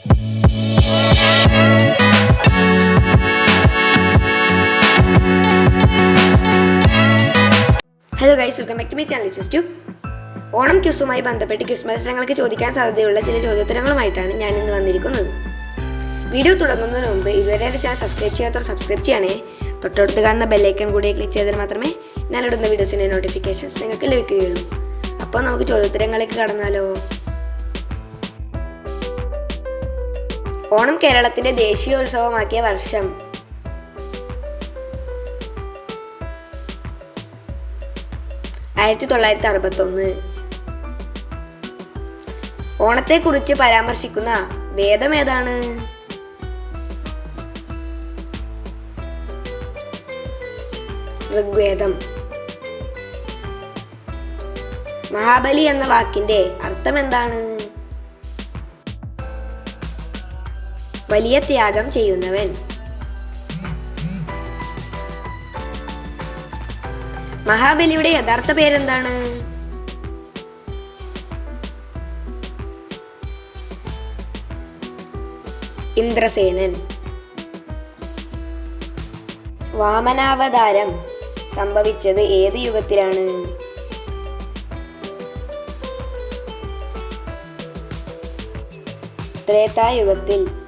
Hello guys welcome back to my channel just to Onam ക്യൂസുമായി ബന്ധപ്പെട്ട് quiz മത്സരങ്ങൾക്ക് ചോദിക്കാൻ സാധ്യതയുള്ള ചില ചോദ്യോത്തരങ്ങളുമായിട്ടാണ് ഞാൻ ഇന്ന് വന്നിരിക്കുന്നത്. വീഡിയോ തുടങ്ങുന്നതിന് മുമ്പ് ഇതുവരെ ചാനൽ സബ്സ്ക്രൈബ് ചെയ്യാത്തവർ സബ്സ്ക്രൈബ് ചെയ്യണേ. തൊട്ടടുത്ത് കാണുന്ന ബെല്ലൈക്കൺ കൂടി ക്ലിക്ക് ചെയ്താൽ മാത്രമേ ഞാനിടുന്ന വീഡിയോസിന്റെ നോട്ടിഫിക്കേഷൻസ് നിങ്ങൾക്ക് ലഭിക്കുകയുള്ളൂ. അപ്പോൾ നമുക്ക് ചോദ്യോത്തരങ്ങളിലേക്ക് കടന്നാലോ? ഓണം കേരളത്തിന്റെ ദേശീയോത്സവമാക്കിയ വർഷം. ആയിരത്തി തൊള്ളായിരത്തി അറുപത്തൊന്ന് ഓണത്തെക്കുറിച്ച് പരാമർശിക്കുന്ന വേദം ഏതാണ്? ഋഗ്വേദം. മഹാബലി എന്ന വാക്കിന്റെ അർത്ഥം എന്താണ് വലിയ ത്യാഗം ചെയ്യുന്നവൻ. മഹാബലിയുടെ യഥാർത്ഥ പേരെന്താണ്? ഇന്ദ്രസേനൻ. വാമനാവതാരം സംഭവിച്ചത് ഏത് യുഗത്തിലാണ്? ത്രേതായുഗത്തിൽ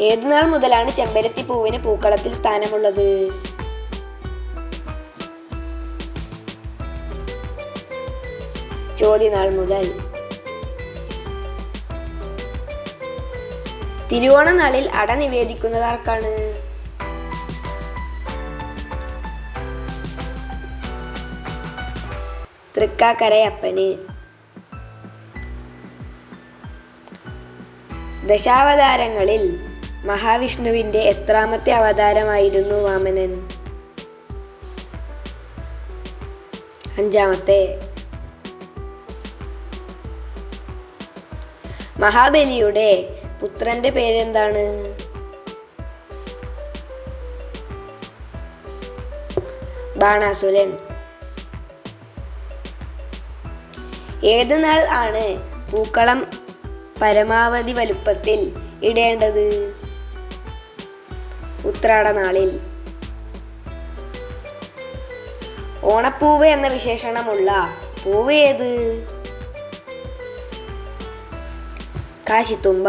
ഏതു നാൾ മുതലാണ് ചെമ്പരത്തി പൂവിന് പൂക്കളത്തിൽ സ്ഥാനമുള്ളത്? ചോദ്യനാൾ മുതൽ. തിരുവോണ നാളിൽ അട നിവേദിക്കുന്നത് ആർക്കാണ്? തൃക്കാക്കരയപ്പന്. ദശാവതാരങ്ങളിൽ മഹാവിഷ്ണുവിന്റെ എത്രാമത്തെ അവതാരമായിരുന്നു വാമനൻ? അഞ്ചാമത്തെ. മഹാബലിയുടെ പുത്രന്റെ പേരെന്താണ്? ബാണാസുരൻ. ഏത് നാൾ ആണ് പൂക്കളം പരമാവധി വലുപ്പത്തിൽ ഇടേണ്ടത്? ഉത്രാട നാളിൽ. ഓണപ്പൂവ് എന്ന വിശേഷണമുള്ള പൂവ് ഏത്? കാശിത്തുമ്പ.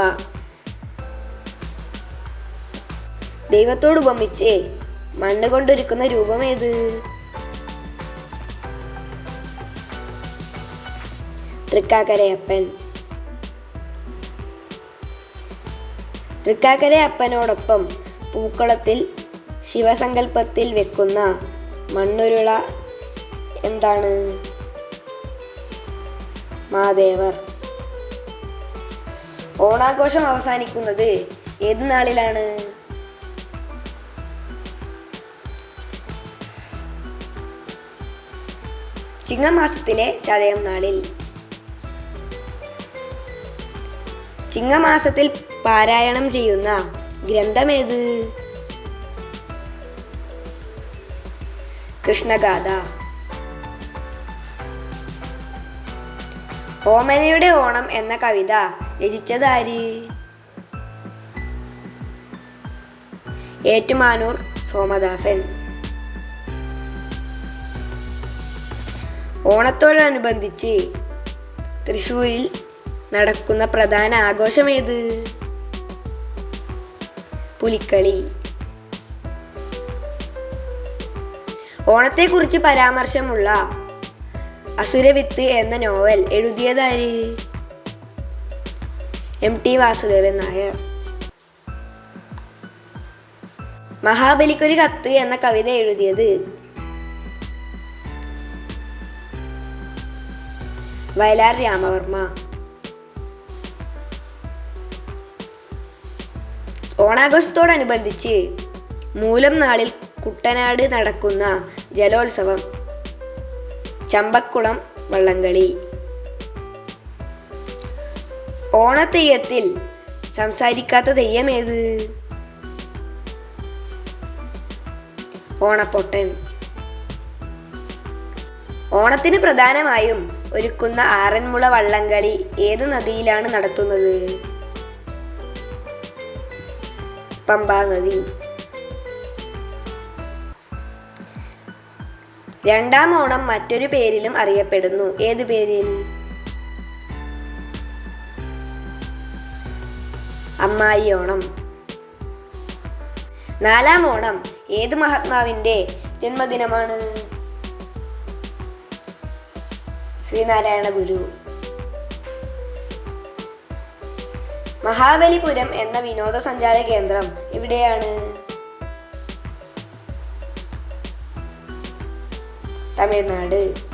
ദൈവത്തോട് ഉപമിച്ച് മണ്ണ് കൊണ്ടൊരുക്കുന്ന രൂപം ഏത്? തൃക്കാക്കരയപ്പൻ. തൃക്കാക്കരയപ്പനോടൊപ്പം പൂക്കളത്തിൽ ശിവസങ്കല്പത്തിൽ വെക്കുന്ന മണ്ണുരുള എന്താണ്? മാദേവർ. ഓണാഘോഷം അവസാനിക്കുന്നത് ഏത് നാളിലാണ്? ചിങ്ങമാസത്തിലെ ചതയം നാളിൽ. ചിങ്ങമാസത്തിൽ പാരായണം ചെയ്യുന്ന ഗ്രന്ഥമേത്? കൃഷ്ണഗാഥ. ഓമനയുടെ ഓണം എന്ന കവിത രചിച്ചതാര്? ഏറ്റുമാനൂർ സോമദാസൻ. ഓണത്തോടനുബന്ധിച്ച് തൃശ്ശൂരിൽ നടക്കുന്ന പ്രധാന ആഘോഷം ഏത് പുലിക്കളി. ഓണത്തെക്കുറിച്ച് പരാമർശമുള്ള അസുരവിത്ത് എന്ന novel എഴുതിയതാര്? M T Vasudevan Nair. മഹാബലിക്കൊരു കത്ത് എന്ന കവിത എഴുതിയത് വയലാർ രാമവർമ്മ. ഓണാഘോഷത്തോടനുബന്ധിച്ച് മൂലം നാളിൽ കുട്ടനാട് നടക്കുന്ന ജലോത്സവം ചമ്പക്കുളം വള്ളംകളി. ഓണത്തെയ്യത്തിൽ സംസാരിക്കാത്ത തെയ്യം ഏത് ഓണപ്പൊട്ടൻ. ഓണത്തിന് പ്രധാനമായും ഒരുക്കുന്ന ആറന്മുള വള്ളംകളി ഏത് നദിയിലാണ് നടത്തുന്നത്? പമ്പാ നദി രണ്ടാം ഓണം മറ്റൊരു പേരിലും അറിയപ്പെടുന്നു. ഏത് പേരിൽ? അമ്മായി ഓണം. നാലാം ഓണം ഏത് മഹാത്മാവിന്റെ ജന്മദിനമാണ്? ശ്രീനാരായണ ഗുരു മഹാബലിപുരം എന്ന വിനോദസഞ്ചാര കേന്ദ്രം എവിടെയാണ്? തമിഴ്നാട്.